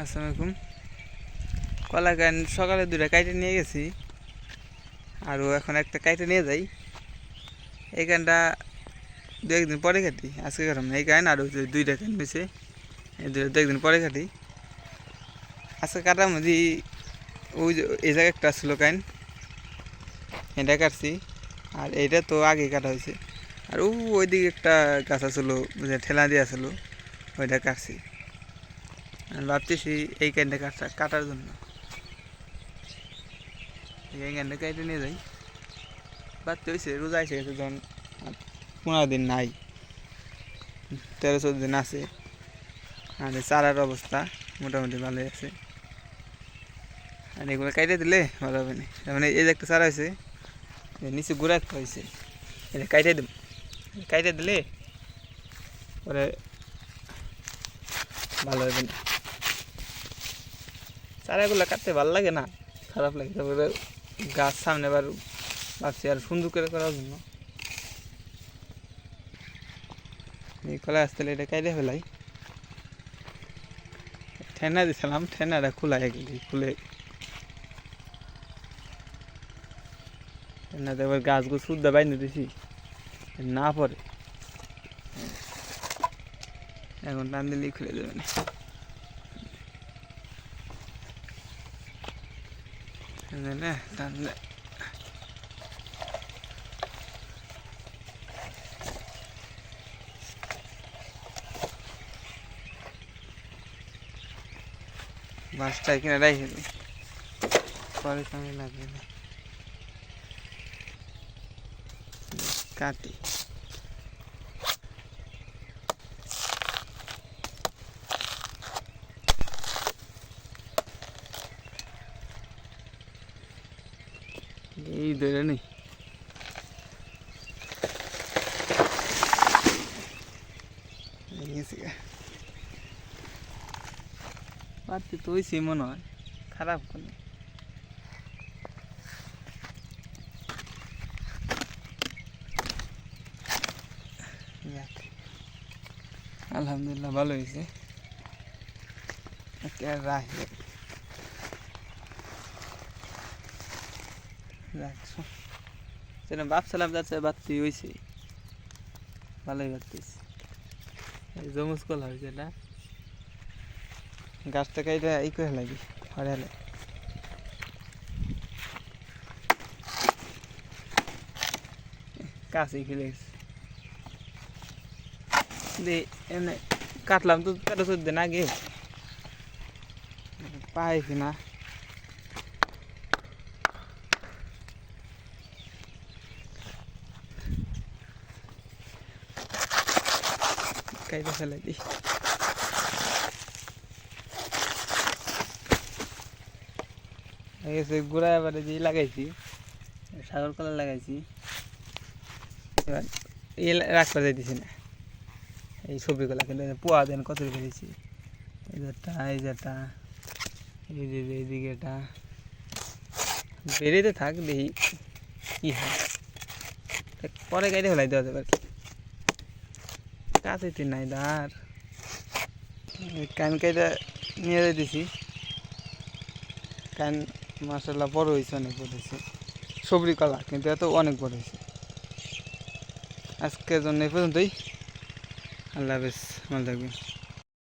আসসালামু আলাইকুম কলা গান সকালে দুটা কাইটে নিয়ে গেছি, আর এখন একটা কাইটে নিয়ে যাই। এই গানটা দু একদিন পরে কাটি আজকে কাটাম এই গান, আর ওই দুইটা গান বেছে এই দুটো দু একদিন পরে কাটি আজকে কাটার মধ্যে ওই যে এই জায়গায় একটা ছিল গান, এটা কাটছি, আর এইটা তো আগে কাটা হয়েছে। আর ও ওইদিকে একটা গাছ আসলো ঠেলা দিয়ে আসলো ওইটা কাটছি। আমি ভাবতেছি এই ক্যানটা কাটা কাটার জন্য। এই ক্যানটা কেটে নিয়ে যাই। বাড়তে হয়েছে রোজা এসে গেছে যখন পনেরো দিন নাই, তেরো চোদ্দ দিন আছে। আর চারার অবস্থা মোটামুটি ভালোই আছে। আর এগুলো কাইটে দিলে ভালো হবে না। মানে এই যে একটা চারা হয়েছে নিচে গুঁড়া একটা হয়েছে এটা কাইটে দেব কাইটে দিলে পরে ভালো হবে না। চারাগুলো কাটতে ভালো লাগে না। খারাপ লাগে তারপরে গাছ সামনে এবার ভাবছি আর সুন্দর করে করার জন্য। এই কলা আসতে এটা কাইলে ফেলাই। ঠেনা দিছিলাম, ঠেনাটা খোলা গেলি খুলে। ঠেনাতে এবার গাছগুলো শুদ্ধ বাইনে দিছি, না পরে। এখন টান দিলেই খুলে দেবে না। না টান দে বাসটা এখানে রেখে দিই পরে কামে লাগবে না কাটি এই ধরে নেই পারতে তো হয়েছে মনে হয়। খারাপ কোনো। আলহামদুলিল্লাহ ভালো হয়েছে একটা রাখছো। সেটা ভাবছিলাম যাচ্ছে বাত্তি হয়েছে ভালোই বাত্তিস এই জমুজ কলা হয়েছে এটা গাছটা কাইটা ই করে লাগি হরালে কাছে খেলে গেছে। দে এমনি কাটলাম তো তেরো চোদ্দ দিন আগে পাইছি না। কাইটা ফেলে দিই। গেছে গোড়া এবারে যে লাগাইছি, সাগর কলা লাগাইছি, এবার এই রাখতে যাইতেছি না। এই সবজি কলা কিন্তু পোয়া দেন কত ফেলেছি এই যেটা এই যেটা এই যে এইদিকে এটা বেরিয়ে থাক দেখি কি হয়। পরে গাড়ি ফেলাই দেওয়া যাবে কি। কাছে তুই নাই দার কান কাইটা নিয়ে দিছি কান মার্শাল্লাহ বড় হয়েছে অনেক বড় হয়েছে সবরি কলা, কিন্তু এত অনেক বড় হয়েছে আজকের জন্য এই পর্যন্তই। আল্লাহ হাফেজ, ভালো থাকবেন।